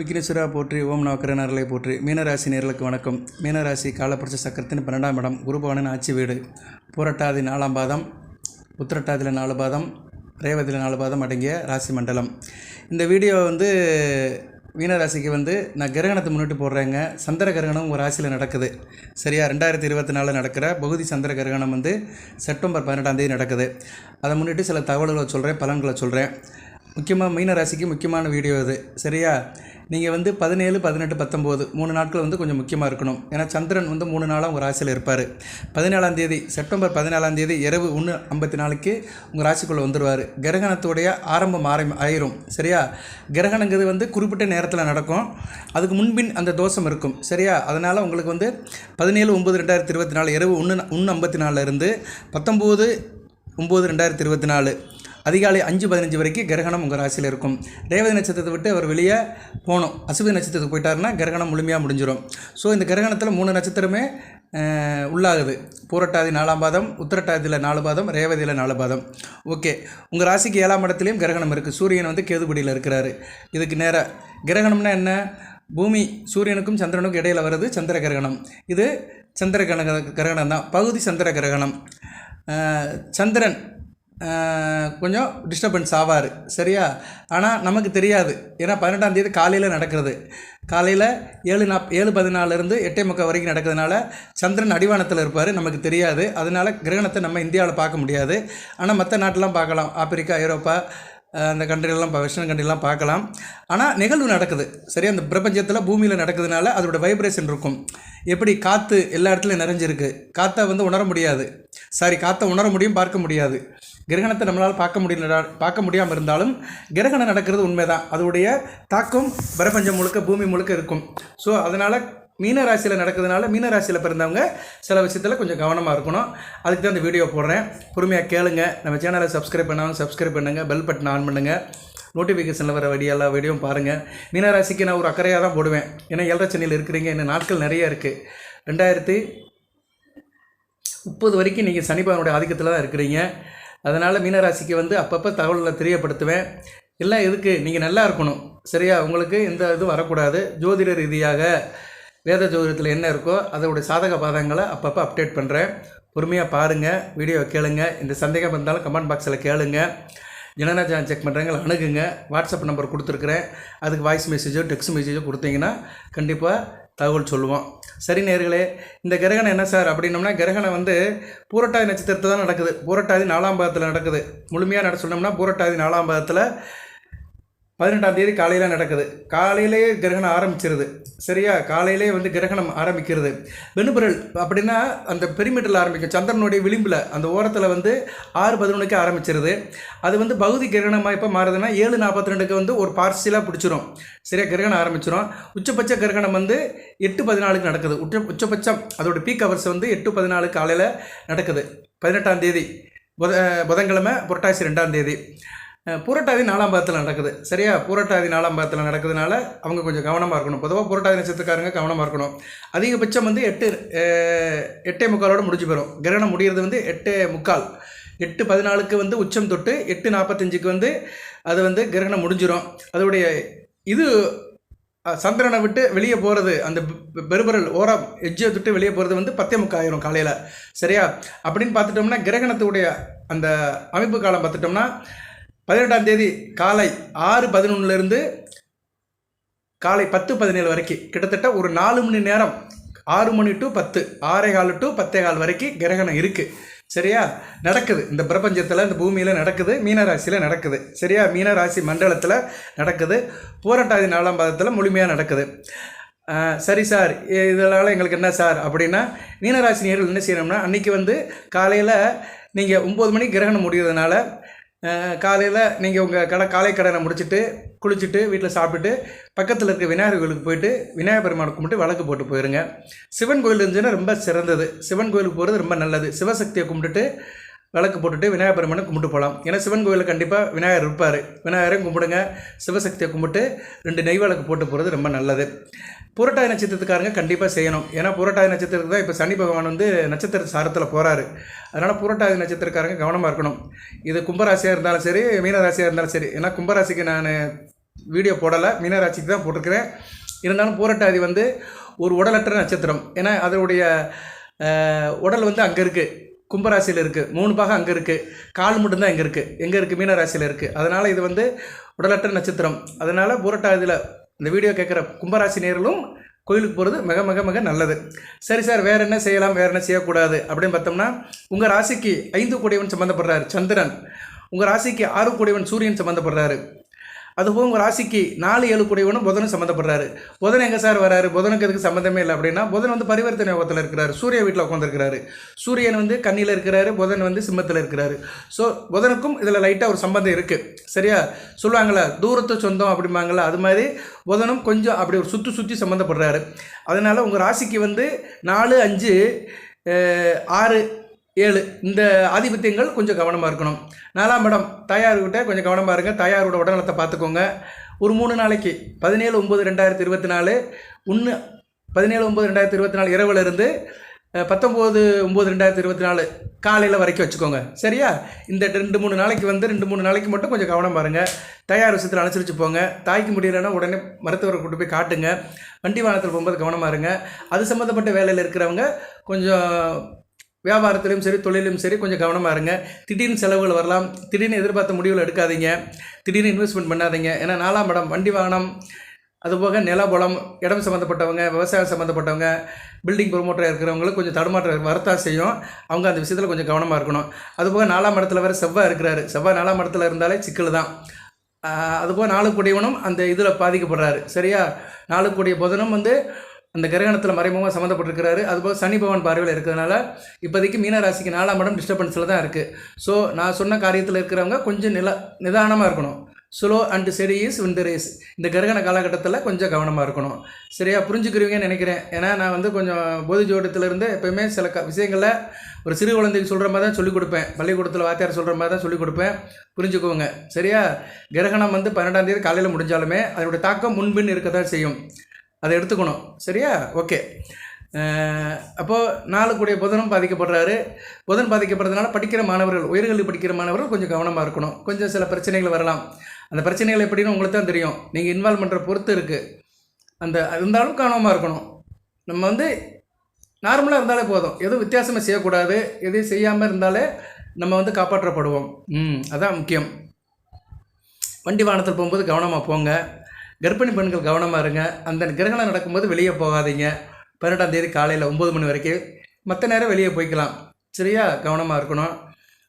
விக்னேஸ்வரா போற்றி ஓம் நவக்கரனர்களை போற்றி. மீனராசி நேர்களுக்கு வணக்கம். மீனராசி காலப்புரட்ச சக்கரத்தின் பன்னெண்டாம் இடம் குருபவனின் ஆட்சி வீடு. பூரட்டாதி நாலாம் பாதம் உத்திரட்டாதியில் நாலு பாதம் ரேவதியில் நாலு பாதம் அடங்கிய ராசி மண்டலம். இந்த வீடியோ வந்து மீனராசிக்கு வந்து நான் கிரகணத்தை முன்னிட்டு போடுறேங்க. சந்திர கிரகணம் உங்கள் ராசியில் நடக்குது. சரியா? ரெண்டாயிரத்தி இருபத்தி நாலில் நடக்கிற பகுதி சந்திர கிரகணம் வந்து செப்டம்பர் பதினெட்டாம் தேதி நடக்குது. அதை முன்னிட்டு சில தகவல்களை சொல்கிறேன் பலன்களை சொல்கிறேன் முக்கியமாக மீனராசிக்கு முக்கியமான வீடியோ இது. சரியா? நீங்கள் வந்து பதினேழு பதினெட்டு பத்தொம்போது மூணு நாட்கள் வந்து கொஞ்சம் முக்கியமாக இருக்கணும். ஏன்னா சந்திரன் வந்து மூணு நாளாக உங்கள் ராசியில் இருப்பார். பதினேழாம் தேதி செப்டம்பர் பதினாலாம் தேதி இரவு ஒன்று ஐம்பத்தி நாலுக்கு உங்கள் ராசிக்குள்ளே வந்துடுவார் கிரகணத்துடைய ஆரம்பம் ஆரம் ஆயிரும். சரியா? கிரகணங்கிறது வந்து குறிப்பிட்ட நேரத்தில் நடக்கும். அதுக்கு முன்பின் அந்த தோஷம் இருக்கும். சரியா? அதனால் உங்களுக்கு வந்து பதினேழு ஒம்பது ரெண்டாயிரத்தி இருபத்தி நாலு இரவு ஒன்று ஒன்று ஐம்பத்தி நாலில் இருந்து பத்தொம்போது ஒம்பது ரெண்டாயிரத்தி இருபத்தி நாலு அதிகாலை அஞ்சு பதினஞ்சு வரைக்கும் கிரகணம் உங்கள் ராசியில் இருக்கும். ரேவதி நட்சத்திரத்தை விட்டு அவர் வெளியே போகணும். அசுபதி நட்சத்திரத்துக்கு போயிட்டாருன்னா கிரகணம் முழுமையாக முடிஞ்சிடும் ஸோ இந்த கிரகணத்தில் மூணு நட்சத்திரமே உள்ளாகுது. பூரட்டாதி நாலாம் பாதம் உத்திரட்டாதியில் நாலு பாதம் ரேவதியில் நாலு பாதம். ஓகே. உங்கள் ராசிக்கு ஏழாம் இடத்துலையும் கிரகணம் இருக்குது சூரியன் வந்து கேதுபடியில் இருக்கிறாரு. இதுக்கு நேராக கிரகணம்னா என்ன? பூமி சூரியனுக்கும் சந்திரனுக்கும் இடையில் வருது சந்திர கிரகணம். இது சந்திர கிரக கிரகணம் தான் பகுதி சந்திர கிரகணம். சந்திரன் கொஞ்சம் டிஸ்டர்பன்ஸ் ஆவார். சரியா? ஆனால் நமக்கு தெரியாது. ஏன்னா பதினெட்டாம் தேதி காலையில் நடக்கிறது. காலையில் ஏழு நாப் ஏழு பதினாலிருந்து எட்டே முக்கால் வரைக்கும் நடக்கிறதுனால சந்திரன் அடிவானத்தில் இருப்பார் நமக்கு தெரியாது. அதனால் கிரகணத்தை நம்ம இந்தியாவில் பார்க்க முடியாது. ஆனால் மற்ற நாட்டெலாம் பார்க்கலாம். ஆப்பிரிக்கா ஐரோப்பா அந்த கண்ட்ரிலாம் வெஸ்டர்ன் கண்ட்ரிலாம் பார்க்கலாம். ஆனால் நிகழ்வு நடக்குது. சரி அந்த பிரபஞ்சத்தில் பூமியில் நடக்கிறதுனால அதோட வைப்ரேஷன் இருக்கும். எப்படி காற்று எல்லா இடத்துலையும் நிறைஞ்சிருக்கு. காற்றை வந்து உணர முடியாது. சாரி காற்றை உணர முடியும் பார்க்க முடியாது. கிரகணத்தை நம்மளால் பார்க்க முடியல பார்க்க முடியாமல் இருந்தாலும் கிரகணம் நடக்கிறது உண்மைதான். அதோடைய தாக்கம் பிரபஞ்சம் முழுக்க பூமி முழுக்க இருக்கும். ஸோ அதனால் மீன ராசியில் நடக்கிறதுனால மீன ராசியில் பிறந்தவங்க சில விஷயத்தில் கொஞ்சம் கவனமாக இருக்கணும். அதுக்கு தான் இந்த வீடியோ போடுறேன். பொறுமையாக கேளுங்க. நம்ம சேனலை சப்ஸ்கிரைப் பண்ணாலும் சப்ஸ்கிரைப் பண்ணுங்கள் பெல் பட்டன் ஆன் பண்ணுங்கள் நோட்டிஃபிகேஷனில் வர வீடியோ எல்லா வீடியோவும் பாருங்கள் மீனராசிக்கு நான் ஒரு அக்கறையாக தான் போடுவேன். ஏன்னா ஏழரை சென்னையில் இருக்கிறீங்க. இன்னும் நாட்கள் நிறைய இருக்குது ரெண்டாயிரத்தி முப்பது வரைக்கும் நீங்கள் சனிப்பானுடைய ஆதிக்கத்தில் தான் இருக்கிறீங்க. அதனால் மீனராசிக்கு வந்து அப்பப்போ தகவல்களை தெரியப்படுத்துவேன். எல்லாம் எதுக்கு? நீங்கள் நல்லா இருக்கணும். சரியா? உங்களுக்கு எந்த இதுவும் வரக்கூடாது. ஜோதிட ரீதியாக வேத ஜோதிடத்தில் என்ன இருக்கோ அதோடைய சாதக பாதங்களை அப்பப்போ அப்டேட் பண்ணுறேன் பொறுமையாக பாருங்கள் வீடியோ கேளுங்க. இந்த சந்தேகம் இருந்தாலும் கமெண்ட் பாக்ஸில் கேளுங்க. ஜனநாஜா செக் பண்ணுறாங்க அணுகுங்க. வாட்ஸ்அப் நம்பர் கொடுத்துருக்குறேன். அதுக்கு வாய்ஸ் மெசேஜோ டெக்ஸ்ட் மெசேஜோ கொடுத்தீங்கன்னா கண்டிப்பாக தகவல் சொல்லுவோம். சரி நேர்களே இந்த கிரகணம் என்ன சார்? அப்படின்னோம்னா கிரகணம் வந்து பூரட்டாதி நட்சத்திரத்தில் தான் நடக்குது. பூரட்டாதி நாலாம் பாதத்தில் நடக்குது. முழுமையாக நட சொன்னோம்னா பூரட்டாதி நாலாம் பாதத்தில் பதினெட்டாம் தேதி காலையில் நடக்குது. காலையிலேயே கிரகணம் ஆரம்பிச்சிருது. சரியா? காலையிலே வந்து கிரகணம் ஆரம்பிக்கிறது. வெண்புரல் அப்படின்னா அந்த பெரிமீட்டரில் ஆரம்பிக்கும். சந்திரனுடைய விளிம்பில் அந்த ஓரத்தில் வந்து ஆறு பதினொன்றுக்கு ஆரம்பிச்சிருது. அது வந்து பகுதி கிரகணமாக எப்போ மாறுதுன்னா ஏழு நாற்பத்தி ரெண்டுக்கு வந்து ஒரு பார்சிலாக பிடிச்சிரும். சரியா? கிரகணம் ஆரம்பிச்சிரும். உச்சபட்ச கிரகணம் வந்து எட்டு பதினாலுக்கு நடக்குது. உச்ச உச்சபட்சம் அதோடய பீக் ஹவர்ஸ் வந்து எட்டு பதினாலு காலையில் நடக்குது. பதினெட்டாம் தேதி புத புதன்கிழமை புரட்டாசி ரெண்டாம் தேதி. பூரட்டாதி நாலாம் பாதத்தில் நடக்குது. சரியா? பூரட்டாதி நாலாம் பாதத்தில் நடக்கிறதுனால அவங்க கொஞ்சம் கவனமாக இருக்கணும். பொதுவாக பூரட்டாதி நட்சத்திரக்காரங்க கவனமாக இருக்கணும். அதிகபட்சம் வந்து எட்டு எட்டே முக்காலோட முடிஞ்சு போயிடும் கிரகணம் முடிகிறது வந்து எட்டே முக்கால். எட்டு பதினாலுக்கு வந்து உச்சம் தொட்டு எட்டு நாற்பத்தஞ்சுக்கு வந்து அது வந்து கிரகணம் முடிஞ்சிடும் அதோடைய இது சந்திரனை விட்டு வெளியே போகிறது அந்த பெருபரல் ஓரம் எஜ்ஜை விட்டு வெளியே போகிறது வந்து பத்தே முக்காயிரம் காலையில். சரியா? அப்படின்னு பார்த்துட்டோம்னா கிரகணத்துடைய அந்த அமைப்பு காலம் பார்த்துட்டோம்னா பதினெட்டாம் தேதி காலை ஆறு பதினொன்னுலேருந்து காலை பத்து பதினேழு வரைக்கும் கிட்டத்தட்ட ஒரு நாலு மணி நேரம் ஆறு மணி டு பத்து ஆறே கால் டு பத்தே கால் வரைக்கும் கிரகணம் இருக்குது சரியா? நடக்குது. இந்த பிரபஞ்சத்தில் இந்த பூமியில் நடக்குது மீனராசியில் நடக்குது. சரியா? மீனராசி மண்டலத்தில் நடக்குது. பூரட்டாதி நாலாம் பாதத்தில் முழுமையாக நடக்குது. சரி சார். இதனால் எங்களுக்கு என்ன சார் அப்படின்னா மீனராசி நேர்கள் என்ன செய்யணும்னா அன்றைக்கி வந்து காலையில் நீங்கள் ஒம்பது மணிக்கு கிரகணம் முடிகிறதுனால காலையில் நீங்கள் உங்கள் கடை காலை கடனை முடிச்சுட்டு குளிச்சுட்டு வீட்டில் சாப்பிட்டுட்டு பக்கத்தில் இருக்க விநாயகர் கோயிலுக்கு போயிட்டு விநாயகர் பெருமானை கும்பிட்டு விளக்கு போட்டு போயிருங்க. சிவன் கோயில் இருந்துச்சுன்னா ரொம்ப சிறந்தது. சிவன் கோயிலுக்கு போகிறது ரொம்ப நல்லது. சிவசக்தியை கும்பிட்டுட்டு விளக்கு போட்டுட்டு விநாயகர் பெருமானை கும்பிட்டு போகலாம் ஏன்னா சிவன் கோயிலில் கண்டிப்பாக விநாயகர் இருப்பார். விநாயகரையும் கும்பிடுங்க. சிவசக்தியை கும்பிட்டு ரெண்டு நெய் விளக்கு போட்டு போகிறது ரொம்ப நல்லது. புரட்டாதி நட்சத்திரத்துக்காரங்க கண்டிப்பாக செய்யணும். ஏன்னா புரட்டாதி நட்சத்திரத்துக்கு தான் இப்போ சனி பகவான் வந்து நட்சத்திர சாரத்தில் போகிறாரு அதனால் புரட்டாதி நட்சத்திரக்காரங்க கவனமாக இருக்கணும். இது கும்பராசியாக இருந்தாலும் சரி மீனராசியாக இருந்தாலும் சரி. ஏன்னா கும்பராசிக்கு நான் வீடியோ போடலை. மீனராசிக்கு தான் போட்டிருக்கிறேன். இருந்தாலும் பூரட்டாதி வந்து ஒரு உடலற்ற நட்சத்திரம். ஏன்னா அதனுடைய உடல் வந்து அங்கே இருக்குது கும்பராசியில் இருக்குது மூணு பாகம் அங்கே இருக்குது கால் மட்டும்தான் இங்கே இருக்குது எங்கே இருக்குது மீனராசியில் இருக்குது அதனால் இது வந்து உடலற்ற நட்சத்திரம். அதனால் பூரட்டாதியில் இந்த வீடியோ கேட்குற கும்பராசி நேர்களும் கோயிலுக்கு போகிறது மிக மிக மிக நல்லது. சரி சார் வேறு என்ன செய்யலாம்? வேறு என்ன செய்யக்கூடாது? அப்படின்னு பார்த்தோம்னா உங்கள் ராசிக்கு ஐந்து கூடியவன் சம்மந்தப்படுறாரு சந்திரன். உங்கள் ராசிக்கு ஆறு கூடியவன் சூரியன் சம்மந்தப்படுறாரு அதுபோக உங்கள் ராசிக்கு நாலு ஏழு கூடியவனும் புதனும் சம்மந்தப்படுறாரு. புதன் எங்கே சார் வராரு? புதனுக்கு அதுக்கு சம்மந்தமே இல்லை அப்படின்னா புதன் வந்து பரிவர்த்தனை யோகத்தில் இருக்கிறாரு. சூரிய வீட்டில் உட்காந்துருக்கிறாரு சூரியன் வந்து கண்ணியில் இருக்கிறாரு புதன் வந்து சிம்மத்தில் இருக்கிறாரு. ஸோ புதனுக்கும் இதில் லைட்டாக ஒரு சம்பந்தம் இருக்குது சரியா? சொல்லுவாங்களே தூரத்து சொந்தம் அப்படிம்பாங்களா அது மாதிரி புதனும் கொஞ்சம் அப்படி ஒரு சுற்றி சுற்றி சம்மந்தப்படுறாரு. அதனால் உங்கள் ராசிக்கு வந்து நாலு அஞ்சு ஆறு ஏழு. இந்த ஆதிபத்தியங்கள் கொஞ்சம் கவனமாக இருக்கணும். நாலாம் இடம் தாயார்கிட்ட கொஞ்சம் கவனமாக இருங்க. தாயாரோட உடல்நலத்தை பார்த்துக்கோங்க. ஒரு மூணு நாளைக்கு பதினேழு ஒம்பது ரெண்டாயிரத்தி இருபத்தி நாலு ஒன்று பதினேழு ஒம்பது ரெண்டாயிரத்தி இருபத்தி நாலு இரவுலேருந்து பத்தொம்போது ஒம்பது ரெண்டாயிரத்தி இருபத்தி நாலு காலையில் வரைக்கும் வச்சுக்கோங்க. சரியா? இந்த ரெண்டு மூணு நாளைக்கு வந்து ரெண்டு மூணு நாளைக்கு மட்டும் கொஞ்சம் கவனம் பாருங்கள் தயார் விஷயத்தில் அனுசரித்து போங்க. தாய்க்கு முடியலைன்னா உடனே மருத்துவரை கூட்டு போய் காட்டுங்க. வண்டி வாகனத்தில் போகும்போது கவனமாக இருங்க. அது சம்மந்தப்பட்ட வேலையில் இருக்கிறவங்க கொஞ்சம் வியாபாரத்திலையும் சரி தொழிலும் சரி கொஞ்சம் கவனமாக இருங்க. திடீர்னு செலவுகள் வரலாம். திடீர்னு எதிர்பார்த்த முடிவுகள் எடுக்காதீங்க. திடீர்னு இன்வெஸ்ட்மெண்ட் பண்ணாதீங்க. ஏன்னா நாலாம் இடம் வண்டி வாகனம் அதுபோக நிலபலம் இடம் சம்மந்தப்பட்டவங்க விவசாயம் சம்மந்தப்பட்டவங்க பில்டிங் ப்ரொமோட்டராக இருக்கிறவங்களுக்கு கொஞ்சம் தடுமாற்றம் வரத்தா செய்யும். அவங்க அந்த விஷயத்தில் கொஞ்சம் கவனமாக இருக்கணும். அதுபோக நாலாம் இடத்துல வேறு செவ்வாய் இருக்கிறாரு. செவ்வாய் நாலாம் இடத்துல இருந்தாலே சிக்கல் தான். அதுபோக நாலு கூடியவனும் அந்த இதில் பாதிக்கப்படுறாரு. சரியா? நாலு கூடிய புதனும் வந்து அந்த கிரகணத்தில் மறைமுகமாக சம்மந்தப்பட்டிருக்கிறாரு. அதுபோல் சனி பவன் பார்வையில் இருக்கிறதுனால இப்போதைக்கு மீனராசிக்கு நாலாம் இடம் டிஸ்டர்பன்ஸில் தான் இருக்குது ஸோ நான் சொன்ன காரியத்தில் இருக்கிறவங்க கொஞ்சம் நில நிதானமாக இருக்கணும். Slow and steady is win the is இந்த கிரகண காலகட்டத்தில் கொஞ்சம் கவனமாக இருக்கணும். சரியாக புரிஞ்சுக்கிறீங்கன்னு நினைக்கிறேன். ஏன்னா நான் வந்து கொஞ்சம் போதி ஜோடத்திலிருந்து எப்பயுமே சில க விஷயங்களில் ஒரு சிறு குழந்தைக்கு சொல்கிற மாதிரி தான் சொல்லிக் கொடுப்பேன். பள்ளிக்கூடத்தில் வாத்தியார் சொல்கிற மாதிரி தான் சொல்லிக் கொடுப்பேன். புரிஞ்சுக்கோங்க. சரியா? கிரகணம் வந்து பன்னெண்டாம் தேதி காலையில் முடிஞ்சாலுமே அதனுடைய தாக்கம் முன்பின் இருக்க தான் செய்யும். அதை எடுத்துக்கணும். சரியா? ஓகே. அப்போது நாலு கூடிய புதனும் பாதிக்கப்படுறாரு. புதன் பாதிக்கப்படுறதுனால படிக்கிற மாணவர்கள் உயர்கல்வி படிக்கிற மாணவர்கள் கொஞ்சம் கவனமாக இருக்கணும். கொஞ்சம் சில பிரச்சனைகள் வரலாம். அந்த பிரச்சனைகள் எப்படின்னு உங்களுக்கு தான் தெரியும். நீங்கள் இன்வால்வ் பண்ணுற பொறுத்து இருக்குது அந்த இருந்தாலும் கவனமாக இருக்கணும். நம்ம வந்து நார்மலாக இருந்தாலே போதும். எதுவும் வித்தியாசமாக செய்யக்கூடாது. எதையும் செய்யாமல் இருந்தாலே நம்ம வந்து காப்பாற்றப்படுவோம். ம் அதான் முக்கியம். வண்டி வாகனத்தில் போகும்போது கவனமாக போங்க. கர்ப்பிணி பெண்கள் கவனமாக இருங்க. அந்த கிரகணம் நடக்கும்போது வெளியே போகாதீங்க. பன்னெண்டாம் தேதி காலையில் ஒம்பது மணி வரைக்கும் மற்ற நேரம் வெளியே போய்க்கலாம். சரியா? கவனமாக இருக்கணும்.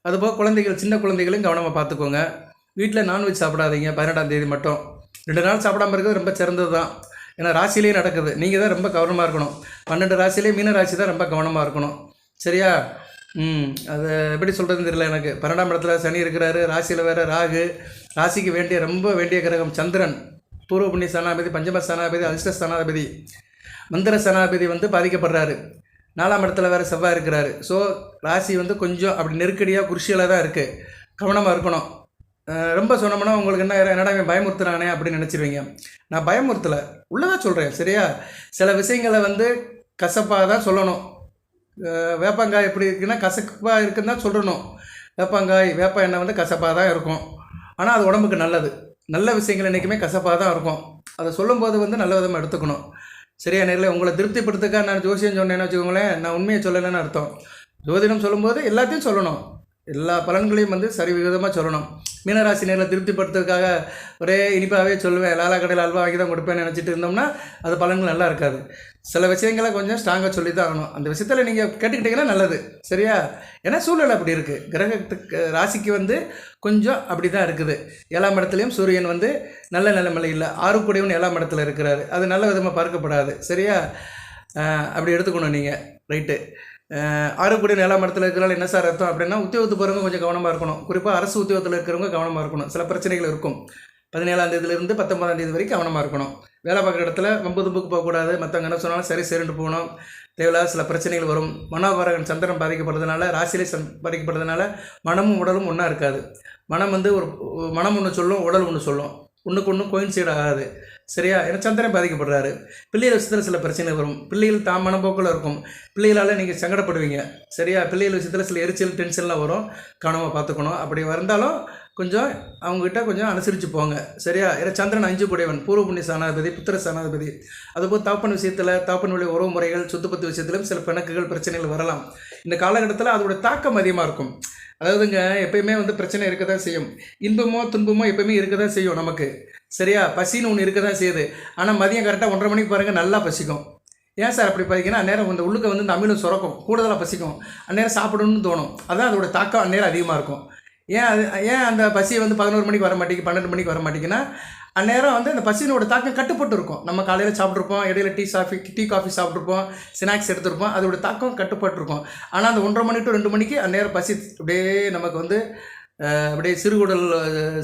அதுபோக குழந்தைகள் சின்ன குழந்தைகளையும் கவனமாக பார்த்துக்கோங்க. வீட்டில் நான்வெஜ் சாப்பிடாதீங்க. பன்னெண்டாம் தேதி மட்டும். ரெண்டு நாள் சாப்பிடாம இருக்கிறது ரொம்ப சிறந்தது தான் ஏன்னா ராசிலேயே நடக்குது. நீங்கள் தான் ரொம்ப கவனமாக இருக்கணும். பன்னெண்டு ராசிலேயே மீன ராசி தான் ரொம்ப கவனமாக இருக்கணும். சரியா? ம். அது எப்படி சொல்கிறதுன்னு தெரியல எனக்கு. பன்னெண்டாம் இடத்துல சனி இருக்கிறாரு. ராசியில் வேறு ராகு. ராசிக்கு வேண்டிய ரொம்ப வேண்டிய கிரகம் சந்திரன். பூர்வ புண்ணிய ஸ்தானாபதி பஞ்சம ஸ்தானாபதி அதிர்ஷ்ட ஸ்தானாபதி மந்திர ஸ்தானாபதி வந்து பாதிக்கப்படுறாரு. நாலாம் இடத்துல வேறு செவ்வாய் இருக்கிறாரு. ஸோ ராசி வந்து கொஞ்சம் அப்படி நெருக்கடியாக குருஷியில் தான் இருக்குது கவனமாக இருக்கணும். ரொம்ப சொன்னோம்னா உங்களுக்கு என்ன என்னடா இவன் பயமுறுத்துறானே அப்படின்னு நினச்சிருவீங்க. நான் பயமுறுத்தலை. உள்ளதாக சொல்கிறேன் சரியா? சில விஷயங்களை வந்து கசப்பாக தான் சொல்லணும். வேப்பங்காய் எப்படி இருக்குன்னா கசப்பாக இருக்குன்னு தான் சொல்லணும். வேப்பங்காய் வேப்ப எண்ணெய் வந்து கசப்பாக தான் இருக்கும். ஆனால் அது உடம்புக்கு நல்லது. நல்ல விஷயங்கள் என்றைக்குமே கசப்பாக தான் இருக்கும். அதை சொல்லும்போது வந்து நல்ல விதமாக எடுத்துக்கணும். சரியா நேரில் உங்களை திருப்திப்படுத்துக்காக நான் ஜோசியம் சொன்னேன்னு வச்சுக்கோங்களேன் நான் உண்மையை சொல்லலைன்னு அர்த்தம். ஜோதிடம் சொல்லும்போது எல்லாத்தையும் சொல்லணும். எல்லா பலன்களையும் வந்து சரி விகிதமாக சொல்லணும். மீனராசி நேரில் திருப்திப்படுத்துறதுக்காக ஒரே இனிப்பாகவே சொல்லுவேன். லாலா கடையில் அல்வா வாங்கி தான் கொடுப்பேன்னு நினச்சிட்டு இருந்தோம்னா அது பலன்கள் நல்லா இருக்காது. சில விஷயங்களை கொஞ்சம் ஸ்ட்ராங்காக சொல்லி தான் ஆகணும். அந்த விஷயத்தில் நீங்கள் கேட்டுக்கிட்டிங்கன்னா நல்லது. சரியா? ஏன்னா சூழ்நிலை அப்படி இருக்குது கிரகத்துக்கு ராசிக்கு வந்து கொஞ்சம் அப்படி தான் இருக்குது. ஏழாம் இடத்துலையும் சூரியன் வந்து நல்ல நிலைமையில் இல்லை. ஆறுக்குடையவன் ஏழாம் இடத்துல இருக்கிறாரு. அது நல்ல விதமாக பார்க்கப்படாது. சரியா? அப்படி எடுத்துக்கணும் நீங்கள் ரைட்டு. ஆறு கூடிய இடத்துல இருக்கிறனால என்ன சார் அர்த்தம் அப்படின்னா உத்தியோகத்து போகிறவங்க கொஞ்சம் கவனமாக இருக்கணும். குறிப்பாக அரசு உத்தியோகத்தில் இருக்கிறவங்க கவனமாக இருக்கணும். சில பிரச்சனைகள் இருக்கும். பதினேழாம் தேதியிலிருந்து பத்தொன்பதாம் தேதி வரைக்கும் கவனமாக இருக்கணும். வேலை பார்க்குற இடத்துல வம்பு தும்புக்கு போகக்கூடாது. மற்றவங்க என்ன சொன்னாலும் சரி சரிண்டு போகணும். தேவையில்லாத சில பிரச்சனைகள் வரும். மனோபாரகன் சந்திரன் பாதிக்கப்படுறதுனால ராசியிலே சந் பாதிக்கப்படுறதுனால மனமும் உடலும் ஒன்றா இருக்காது. மனம் வந்து ஒரு மனம் ஒன்று சொல்லும் உடல் ஒன்று சொல்லும். ஒன்றுக்கு ஒன்று கோயின்சைட் ஆகாது. சரியா? ஏன்னா சந்திரன் பாதிக்கப்படுறாரு. பிள்ளைகள் விஷயத்தில் சில பிரச்சனை வரும். பிள்ளைகள் தான் மனப்போக்கில் இருக்கும். பிள்ளைகளால் நீங்கள் சங்கடப்படுவீங்க. சரியா? பிள்ளைகள் விஷயத்தில் சில எரிச்சல் டென்ஷன்லாம் வரும். கனவை பார்த்துக்கணும். அப்படி வந்தாலும் கொஞ்சம் அவங்ககிட்ட கொஞ்சம் அனுசரித்து போங்க. சரியா? ஏன்னா சந்திரன் அஞ்சு கூடையவன் பூர்வ புண்ணிய சாணாதிபதி புத்திர சாணாதிபதி அதுபோல் தாப்பன் விஷயத்தில் தாப்பன் வழி உறவு முறைகள் சொத்துப்பத்து விஷயத்திலும் சில பிணக்குகள் பிரச்சனைகள் வரலாம். இந்த காலகட்டத்தில் அதோட தாக்கம் அதிகமாக இருக்கும். அதாவதுங்க எப்பயுமே வந்து பிரச்சனை இருக்க தான் செய்யும். இன்பமோ துன்பமோ எப்பயுமே இருக்க தான் செய்யும் நமக்கு. சரியா? பசின்னு ஒன்று இருக்க தான் செய்யுது. ஆனால் மதியம் கரெக்டாக ஒன்றரை மணிக்கு பாருங்கள் நல்லா பசிக்கும். ஏன் சார் அப்படி பார்த்தீங்கன்னா அந்நேரம் இந்த உள்ளுக்க வந்து இந்த அமிலம் சுரக்கும். கூடுதலாக பசிக்கும். அந்நேரம் சாப்பிடணும்னு தோணும். அதான் அதோட தாக்கம் அந்நேரம் அதிகமாக இருக்கும். ஏன் அது ஏன் அந்த பசி வந்து பதினோரு மணிக்கு வர மாட்டேங்குது பன்னெண்டு மணிக்கு வர மாட்டேங்குன்னா அந்நேரம் வந்து அந்த பசியினோட தாக்கம் கட்டுப்பட்டு இருக்கும் நம்ம காலையில் சாப்பிட்ருப்போம் இடையில டீ காஃபி டீ காஃபி சாப்பிட்ருப்போம் ஸ்நாக்ஸ் எடுத்திருப்போம். அதோட தாக்கம் கட்டுப்பட்டுருக்கும். ஆனால் அந்த ஒன்றரை மணி டு ரெண்டு மணிக்கு அந்நேரம் பசி அப்படியே நமக்கு வந்து அப்படியே சிறுகுடல்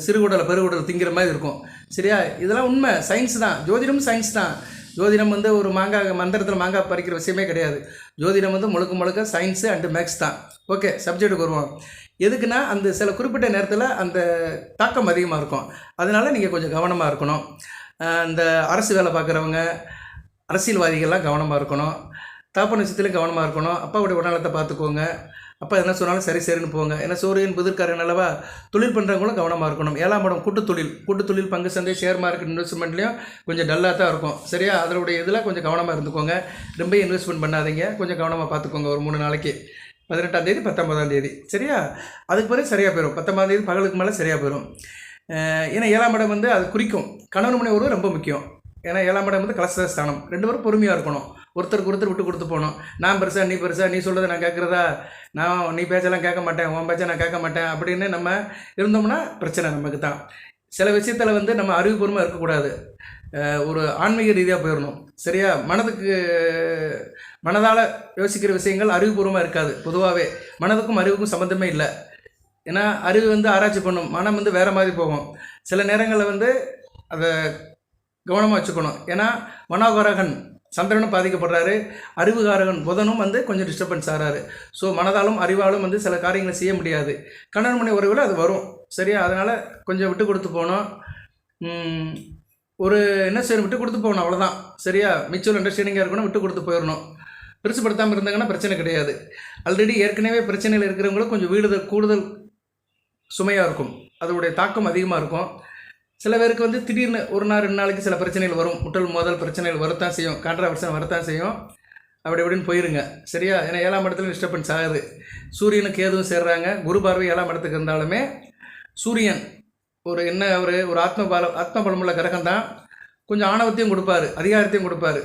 சிறுகுடலை பெருகுடல் திங்கிற மாதிரி இருக்கும். சரியா? இதெல்லாம் உண்மை. சயின்ஸ் தான். ஜோதிடம் சயின்ஸ் தான். ஜோதிடம் வந்து ஒரு மாங்காய் மந்திரத்தில் மாங்காய் பறிக்கிற விஷயமே கிடையாது. ஜோதிடம் வந்து முழுக்க முழுக்க சயின்ஸு அண்டு மேக்ஸ் தான். ஓகே சப்ஜெக்ட்டுக்கு வருவோம். எதுக்குன்னா அந்த சில குறிப்பிட்ட நேரத்தில் அந்த தாக்கம் அதிகமாக இருக்கும். அதனால நீங்கள் கொஞ்சம் கவனமாக இருக்கணும். அந்த அரசு வேலை பார்க்குறவங்க அரசியல்வாதிகள்லாம் கவனமாக இருக்கணும். தாப்பன விஷயத்துலையும் கவனமாக இருக்கணும். அப்பாவுடைய உடல்நலத்தை பார்த்துக்கோங்க. அப்போ என்ன சொன்னாலும் சரி சரின்னு போங்க. ஏன்னா சூரியன் புதிர்காரன் அல்லவா தொழில் பண்ணுறவங்களும் கவனமாக இருக்கணும். ஏழாம் படம் கூட்டு தொழில் கூட்டு தொழில் பங்கு சந்தை ஷேர் மார்க்கெட் இன்வெஸ்ட்மெண்ட்லேயும் கொஞ்சம் டல்லாக தான் இருக்கும். சரியா? அதனுடைய இதில் கொஞ்சம் கவனமாக இருந்துக்கோங்க. ரொம்ப இன்வெஸ்ட்மெண்ட் பண்ணாதீங்க. கொஞ்சம் கவனமாக பார்த்துக்கோங்க ஒரு மூணு நாளைக்கு. பதினெட்டாம் தேதி பத்தொன்பதாம் தேதி. சரியா? அதுக்கு பிறகு சரியாக போயிடும் பத்தொன்பதாம் தேதி பகலுக்கு மேலே சரியாக போயிடும் ஏன்னா ஏழாம் இடம் வந்து அது குறிக்கும். கணவன் மனை உறவு ரொம்ப முக்கியம். ஏன்னா ஏழாம் இடம் வந்து கலச ஸ்தானம் ரெண்டு பேரும் பொறுமையாக இருக்கணும். ஒருத்தருக்கு ஒருத்தர் விட்டு கொடுத்து போகணும். நான் பெருசா நீ பெருசா நீ சொல்கிறத நான் கேட்குறதா? நான் நீ பேச்செல்லாம் கேட்க மாட்டேன் உன் பேச்சை நான் கேட்க மாட்டேன் அப்படின்னு நம்ம இருந்தோம்னா பிரச்சனை நமக்கு தான். சில விஷயத்தில் வந்து நம்ம அறிவுபூர்வமாக இருக்கக்கூடாது. ஒரு ஆன்மீக ரீதியாக போயிடணும். சரியா? மனதுக்கு மனதால் யோசிக்கிற விஷயங்கள் அறிவுபூர்வமாக இருக்காது பொதுவாகவே மனதுக்கும் அறிவுக்கும் சம்மந்தமே இல்லை. ஏன்னா அறிவு வந்து ஆராய்ச்சி பண்ணும். மனம் வந்து வேறு மாதிரி போகும். சில நேரங்களில் வந்து அதை கவனமாக வச்சுக்கணும். ஏன்னா மனோகரகன் சந்திரனும் பாதிக்கப்படுறாரு. அறிவுகாரகன் புதனும் வந்து கொஞ்சம் டிஸ்டர்பன்ஸ் ஆகிறாரு ஸோ மனதாலும் அறிவாலும் வந்து சில காரியங்களை செய்ய முடியாது. கணவன் மனை உறவில் அது வரும். சரியா? அதனால் கொஞ்சம் விட்டு கொடுத்து போகணும். ஒரு என்ன செய்யணும்? விட்டு கொடுத்து போகணும். அவ்வளோதான் சரியா? மிச்சம் அண்டர்ஸ்டாண்டிங்காக இருக்கணும். விட்டு கொடுத்து போயிடணும். பெருசுப்படுத்தாமல் இருந்தாங்கன்னா பிரச்சனை கிடையாது. ஆல்ரெடி ஏற்கனவே பிரச்சனையில் இருக்கிறவங்களும் கொஞ்சம் வீடுதல் கூடுதல் சுமையாக இருக்கும். அதோடைய தாக்கம் அதிகமாக இருக்கும். சில பேருக்கு வந்து திடீர்னு ஒரு நாள் ரெண்டு நாளைக்கு சில பிரச்சனைகள் வரும். முட்டல் மோதல் பிரச்சனைகள் வரத்தான் செய்யும். கான்ட்ராவர்சன் வரத்தான் செய்யும். அப்படி இப்படின்னு போயிருங்க. சரியா? ஏன்னா ஏழாம் இடத்துல டிஸ்டர்பன்ஸ் ஆகுது. சூரியனுக்கு எதுவும் சேர்றாங்க. குரு பார்வை ஏழாம் இடத்துக்கு இருந்தாலுமே சூரியன் ஒரு என்ன ஒரு ஒரு ஆத்ம பலம் ஆத்ம பலமுள்ள கிரகம் தான் கொஞ்சம் ஆணவத்தையும் கொடுப்பாரு. அதிகாரத்தையும் கொடுப்பாரு.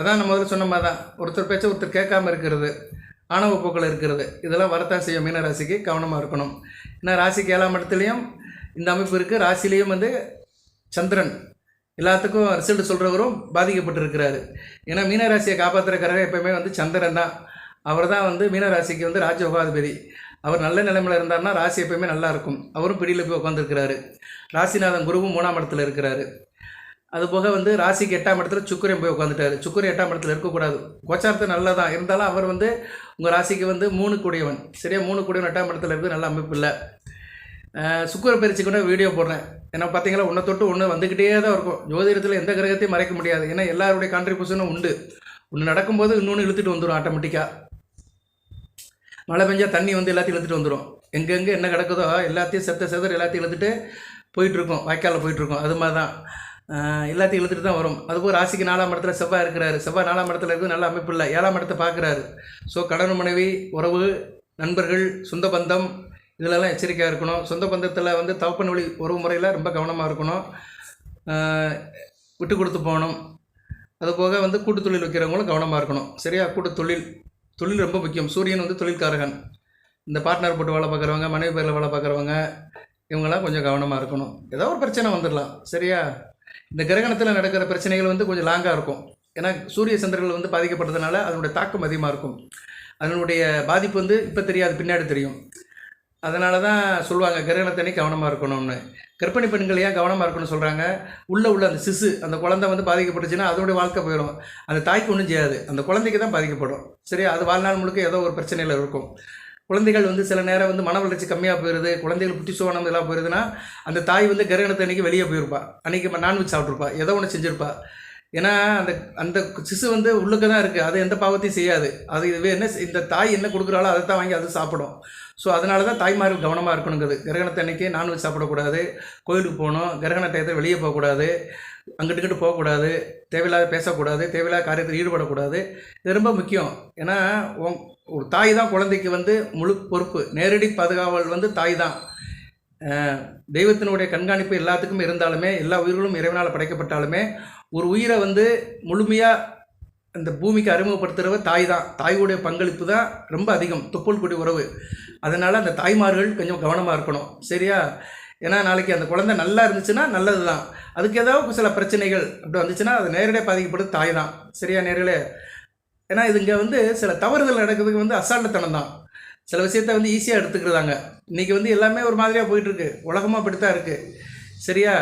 அதான் நம்ம முதல்ல சொன்ன மாதிரி தான் ஒருத்தர் பேச்ச ஒருத்தர் கேட்காம இருக்கிறது. ஆணவ போக்கில் இருக்கிறது. இதெல்லாம் வரத்தான் செய்யும் மீன ராசிக்கு. கவனமாக இருக்கணும். ஏன்னா ராசிக்கு ஏழாம் இடத்துலையும் இந்த அமைப்பு இருக்குது ராசிலேயும் வந்து சந்திரன் எல்லாத்துக்கும் ரிசல்ட் சொல்கிறவரும் பாதிக்கப்பட்டிருக்கிறாரு. ஏன்னா மீனராசியை காப்பாற்றுற கிரகம் எப்பயுமே வந்து சந்திரன் தான். அவர் தான் வந்து மீனராசிக்கு வந்து ராஜயோகாதிபதி அவர் நல்ல நிலைமையில் இருந்தார்னா ராசி எப்பயுமே நல்லா இருக்கும். அவரும் பிடியில் போய் உட்காந்துருக்கிறாரு ராசிநாதன் குருவும் மூணாம் இடத்துல இருக்கிறாரு. அதுபோக வந்து ராசிக்கு எட்டாம் இடத்துல சுக்கரன் போய் உட்காந்துட்டாரு சுக்கரன் எட்டாம் இடத்துல இருக்கக்கூடாது. கோச்சாரத்து நல்லா தான் இருந்தாலும் அவர் வந்து உங்கள் ராசிக்கு வந்து மூணு கூடியவன். சரியா? மூணு கூடியவன் எட்டாம் இடத்துல இருக்குது நல்ல அமைப்பு இல்லை. சுக்கிர பயிற்சி கூட வீடியோ போடுறேன். ஏன்னா பார்த்தீங்களா ஒன்றை தொட்டு ஒன்று வந்துக்கிட்டே தான் இருக்கும். ஜோதிடத்தில் எந்த கிரகத்தையும் மறைக்க முடியாது. ஏன்னா எல்லாருடைய கான்ட்ரிபியூஷனும் உண்டு. ஒன்று நடக்கும்போது இன்னொன்று இழுத்துட்டு வந்துடும் ஆட்டோமேட்டிக்காக மழை பெஞ்சால் தண்ணி வந்து எல்லாத்தையும் இழுத்துட்டு வந்துடும் எங்கெங்கே என்ன கிடக்குதோ எல்லாத்தையும் செத்த செதர் எல்லாத்தையும் இழுத்துட்டு போயிட்டுருக்கோம். வாய்க்காலில் போயிட்டுருக்கோம். அது மாதிரி தான். எல்லாத்தையும் இழுத்துட்டு தான் வரும். அதுபோல் ராசிக்கு நாலாம் இடத்துல செவ்வாய் இருக்கிறாரு. செவ்வாய் நாலாம் இடத்துல இருக்குது நல்ல அமைப்பு இல்லை. ஏழாம் இடத்தை பார்க்குறாரு. ஸோ கடன் மனைவி உறவு நண்பர்கள் சொந்த பந்தம் இதிலெல்லாம் எச்சரிக்கையாக இருக்கணும். சொந்த பந்தத்தில் வந்து தவப்பன் வழி உறவு முறையில் ரொம்ப கவனமாக இருக்கணும். விட்டு கொடுத்து போகணும். அதுபோக வந்து கூட்டு தொழில் வைக்கிறவங்களும் கவனமாக இருக்கணும். சரியா? கூட்டு தொழில் தொழில் ரொம்ப முக்கியம். சூரியன் வந்து தொழில்காரகன். இந்த பார்ட்னர் போட்டு வேலை பார்க்குறவங்க மனைவி பேரில் வேலை பார்க்குறவங்க இவங்கெல்லாம் கொஞ்சம் கவனமாக இருக்கணும். ஏதோ ஒரு பிரச்சனை வந்துடலாம் சரியா? இந்த கிரகணத்தில் நடக்கிற பிரச்சனைகள் வந்து கொஞ்சம் லாங்காக இருக்கும். ஏன்னா சூரிய சந்திரர்கள் வந்து பாதிக்கப்பட்டதுனால அதனுடைய தாக்கம் அதிகமாக இருக்கும். அதனுடைய பாதிப்பு வந்து இப்போ தெரியாது பின்னாடி தெரியும். அதனால தான் சொல்லுவாங்க கிரகணத்தனி கவனமாக இருக்கணும்னு. கர்ப்பிணி பெண்கள் ஏன் கவனமாக இருக்கணும்னு சொல்கிறாங்க உள்ளே உள்ள அந்த சிசு அந்த குழந்தை வந்து பாதிக்கப்பட்டுச்சுன்னா அதோடைய வாழ்க்கை போயிடும். அந்த தாய்க்கு ஒன்றும் செய்யாது. அந்த குழந்தைக்கு தான் பாதிக்கப்படும். சரியா? அது வாழ்நாள் முழுக்க ஏதோ ஒரு பிரச்சனையில் இருக்கும். குழந்தைகள் வந்து சில நேரம் வந்து மன வளர்ச்சி கம்மியாக போயிடுது குழந்தைகள் புத்தி சோனம் இதெல்லாம் போயிருதுன்னா அந்த தாய் வந்து கிரகணத்தை அன்றைக்கி வெளியே போயிருப்பா. அன்றைக்கி நான்வெஜ் சாப்பிட்ருப்பா ஏதோ ஒன்று செஞ்சுருப்பா. ஏன்னா அந்த அந்த சிசு வந்து உள்ளுக்க தான் இருக்குது அது எந்த பாவத்தையும் செய்யாது. அது இதுவே என்ன இந்த தாய் என்ன கொடுக்குறாலோ அதை தான் வாங்கி அது சாப்பிடும். ஸோ அதனால தான் தாய்மார்கள் கவனமாக இருக்கணுங்கிறது கிரகணத்தை அன்னைக்கு நான்வெஜ் சாப்பிடக்கூடாது. கோயிலுக்கு போகணும். கிரகண டயத்தை வெளியே போகக்கூடாது. அங்கிட்டு இங்கிட்டு போகக்கூடாது. தேவையில்லாத பேசக்கூடாது. தேவையில்லாத காரியத்தில் ஈடுபடக்கூடாது. இது ரொம்ப முக்கியம். ஏன்னா ஒரு தாய் தான் குழந்தைக்கு வந்து முழு பொறுப்பு. நேரடி பாதுகாவல் வந்து தாய் தான். தெய்வத்தினுடைய கண்காணிப்பு எல்லாத்துக்கும் இருந்தாலுமே எல்லா உயிர்களும் இறைவனால் படைக்கப்பட்டாலுமே ஒரு உயிரை வந்து முழுமையாக இந்த பூமிக்கு அறிமுகப்படுத்துகிறவ தாய் தான். தாயுடைய பங்களிப்பு தான் ரொம்ப அதிகம் தொப்புள் குடி உறவு. அதனால் அந்த தாய்மார்கள் கொஞ்சம் கவனமாக இருக்கணும். சரியா? ஏன்னா நாளைக்கு அந்த குழந்தை நல்லா இருந்துச்சுன்னா நல்லது தான். அதுக்கு ஏதாவது சில பிரச்சனைகள் அப்படி வந்துச்சுன்னா அது நேரடியாக பாதிக்கப்படுது தாய் தான். சரியா நேரில் ஏன்னா இது இங்கே வந்து சில தவறுதல் நடக்கிறதுக்கு வந்து அசால்ட்டுத்தனம் தான். சில விஷயத்த வந்து ஈஸியாக எடுத்துக்கிறதாங்க. இன்றைக்கி வந்து எல்லாமே ஒரு மாதிரியாக போயிட்டுருக்கு. உலகமாக அப்படித்தான் இருக்குது சரியா?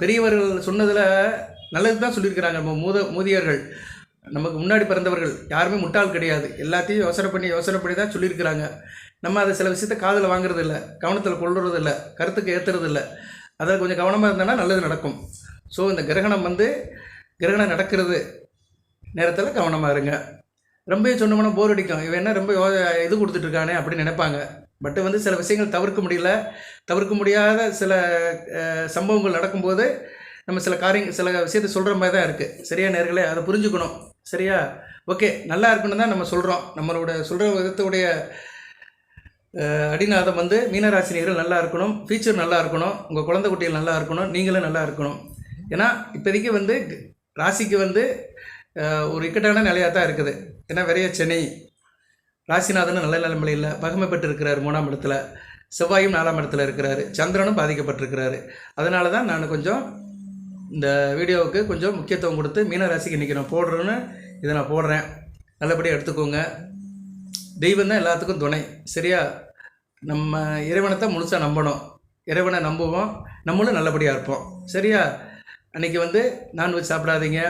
பெரியவர்கள் சொன்னதில் நல்லது தான் சொல்லியிருக்கிறாங்க நம்ம மூத மூதியர்கள். நமக்கு முன்னாடி பிறந்தவர்கள் யாருமே முட்டாள் கிடையாது. எல்லாத்தையும் யோசனை பண்ணி யோசனை பண்ணி தான் சொல்லியிருக்கிறாங்க. நம்ம அதை சில விஷயத்த காதில் வாங்குறது இல்லை கவனத்தில் கொள்வது இல்லை கருத்துக்கு ஏற்றுறது இல்லை அதில் கொஞ்சம் கவனமாக இருந்தோன்னா நல்லது நடக்கும். ஸோ இந்த கிரகணம் வந்து கிரகணம் நடக்கிறது நேரத்தில் கவனமாக இருங்க. ரொம்ப சொன்னோம்னா போர் அடிக்கும். இவன் என்ன ரொம்ப இது கொடுத்துட்ருக்கானே அப்படின்னு நினைப்பாங்க. பட் வந்து சில விஷயங்கள் தவிர்க்க முடியல. தவிர்க்க முடியாத சில சம்பவங்கள் நடக்கும்போது நம்ம சில காரியங்கள் சில விஷயத்தை சொல்கிற மாதிரி தான் இருக்குது சரியா நேர்களே? அதை புரிஞ்சுக்கணும். சரியா? ஓகே நல்லா இருக்குன்னு தான் நம்ம சொல்கிறோம் நம்மளோட சொல்கிற விதத்துடைய அடிநாதம் வந்து மீனராசினியர்கள் நல்லா இருக்கணும். ஃபியூச்சர் நல்லா இருக்கணும். உங்கள் குழந்தை குட்டிகள் நல்லா இருக்கணும். நீங்களும் நல்லா இருக்கணும். ஏன்னா இப்போதைக்கு வந்து ராசிக்கு வந்து ஒரு இக்கட்டான நிலையாக தான் இருக்குது. ஏன்னா வெறைய சென்னை ராசிநாதனும் நல்ல நிலைமையில் இல்லை பகமை பெற்று இருக்கிறார் மூணாம் இடத்துல. செவ்வாயும் நாலாம் இடத்துல இருக்கிறாரு. சந்திரனும் பாதிக்கப்பட்டிருக்கிறாரு. அதனால தான் நான் கொஞ்சம் இந்த வீடியோவுக்கு கொஞ்சம் முக்கியத்துவம் கொடுத்து மீனராசிக்கு இன்றைக்கி நான் போடுறேன்னு இதை நான் போடுறேன். நல்லபடியாக எடுத்துக்கோங்க. தெய்வம் தான் எல்லாத்துக்கும் துணை. சரியா? நம்ம இறைவனை தான் முழுசாக நம்பணும். இறைவனை நம்புவோம். நம்மளும் நல்லபடியாக இருப்போம். சரியா? அன்றைக்கி வந்து நான்வெஜ் சாப்பிடாதீங்க.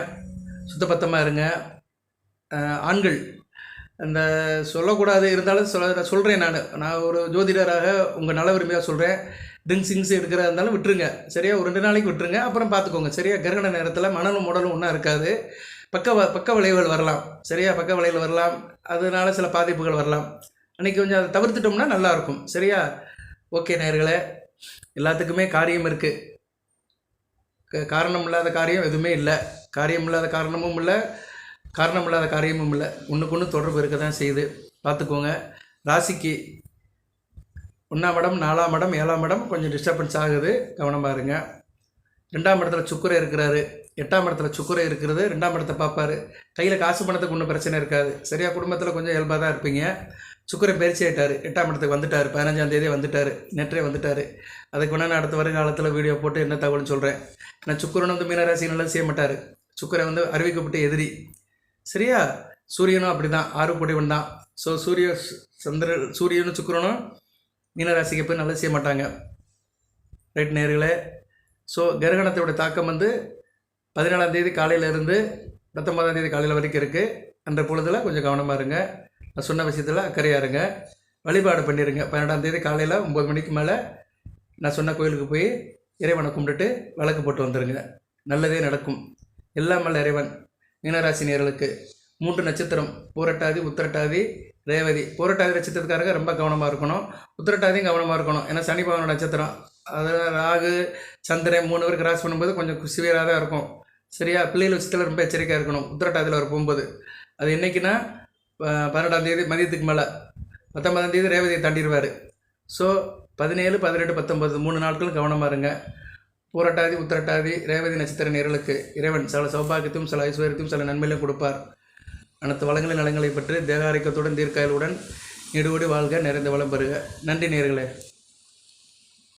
சுத்தபத்தமாக இருங்க. ஆண்கள் அந்த சொல்லக்கூடாது இருந்தாலும் சொல்ல சொல்கிறேன் நான். நான் ஒரு ஜோதிடராக உங்கள் நல விரும்பியாக சொல்கிறேன் ட்ரிங்க்ஸ் சிங்ஸ் எடுக்கிறதா இருந்தாலும் விட்டுருங்க. சரியா? ஒரு ரெண்டு நாளைக்கு விட்டுருங்க. அப்புறம் பார்த்துக்கோங்க சரியா? கிரகண நேரத்தில் மணலும் உடலும் ஒன்றா இருக்காது. பக்க பக்க விளைவுகள் வரலாம். சரியா? பக்க விளைவுகள் வரலாம். அதனால சில பாதிப்புகள் வரலாம். அன்றைக்கி கொஞ்சம் அதை தவிர்த்துட்டோம்னா நல்லாயிருக்கும் சரியா? ஓகே நேர்களே எல்லாத்துக்குமே காரியம் இருக்குது காரணம் இல்லாத காரியம் எதுவுமே இல்லை. காரியம் இல்லாத காரணமும் இல்லை. காரணம் இல்லாத காரியமும் இல்லை. ஒன்றுக்கு ஒன்று தொடர்பு இருக்க தான் செய்யுது. பார்த்துக்கோங்க. ராசிக்கு ஒன்றாம் இடம் நாலாம் இடம் ஏழாம் இடம் கொஞ்சம் டிஸ்டர்பன்ஸ் ஆகுது. கவனமாக இருங்க ரெண்டாம் இடத்துல சுக்கரை இருக்கிறாரு. எட்டாம் இடத்துல சுக்கரை இருக்கிறது. ரெண்டாம் இடத்தை பார்ப்பாரு. கையில் காசு பணத்துக்கு ஒன்றும் பிரச்சனை இருக்காது. சரியாக குடும்பத்தில் கொஞ்சம் இயல்பாக தான் இருப்பீங்க. சுக்கரை பயிற்சி ஆகிட்டார் எட்டாம் இடத்துக்கு வந்துட்டார். பதினஞ்சாம் தேதி வந்துட்டார். நேற்றே வந்துட்டார். அதுக்கு வேணா நான் அடுத்த வருங்காலத்தில் வீடியோ போட்டு என்ன தகவல்னு சொல்கிறேன் நான் சுக்கரன் வந்து மீனராசி நல்லா செய்ய மாட்டார். சுக்கரை வந்து அறிவிக்கப்பட்ட எதிரி. சரியா? சூரியனும் அப்படி தான் ஆறு குடைவன் தான். ஸோ சூரிய சந்திர சூரியனும் சுக்கிரனும் மீனராசிக்கு போய் நல்லா செய்ய மாட்டாங்க. ரைட் நேர்களே. ஸோ கிரகணத்தோட தாக்கம் வந்து பதினேழாம் தேதி காலையிலேருந்து பத்தொன்பதாம் தேதி காலையில் வரைக்கும் இருக்குது அந்த பொழுதில் கொஞ்சம் கவனமாக இருங்க. நான் சொன்ன விஷயத்தில் அக்கறையாக இருங்க வழிபாடு பண்ணிடுங்க பன்னெண்டாம் தேதி காலையில் ஒம்பது மணிக்கு மேலே நான் சொன்ன கோயிலுக்கு போய் இறைவனை கும்பிட்டுட்டு விளக்கு போட்டு வந்துடுங்க நல்லதே நடக்கும். எல்லாம் வல்ல இறைவன். மீனராசி நேர்களுக்கு மூன்று நட்சத்திரம். பூரட்டாதி உத்திரட்டாதி ரேவதி. பூரட்டாதி நட்சத்திரத்துக்காரங்க ரொம்ப கவனமாக இருக்கணும். உத்திரட்டாதியும் கவனமாக இருக்கணும். ஏன்னா சனி பவன நட்சத்திரம். அது ராகு சந்திரன் மூணு பேருக்கு கிராஸ் பண்ணும்போது கொஞ்சம் சிவியராக தான் இருக்கும். சரியா? பிள்ளைகள் விஷயத்தில் ரொம்ப எச்சரிக்கையாக இருக்கணும். உத்திரட்டாதியில் வர போகும்போது. அது என்றைக்குன்னா பன்னெண்டாம் தேதி மதியத்துக்கு மேலே பத்தொன்பதாம் தேதி ரேவதியை தாண்டிடுவார் ஸோ பதினேழு பதினெட்டு பத்தொம்பது மூணு நாட்களும் கவனமாக இருங்க. பூரட்டாதி உத்திரட்டாதி ரேவதி நட்சத்திர நேரலுக்கு இறைவன் சில சௌபாகியத்தையும் சில ஐஸ்வர்யத்தையும் சில நன்மையிலும் கொடுப்பார். அனைத்து வளங்களின் நலங்களை பற்றி தேகாரிக்கத்துடன் தீர்க்காயலுடன் நெடுவோடி வாழ்க நிறைந்த வளம் பெறுக. நன்றி நேர்களே.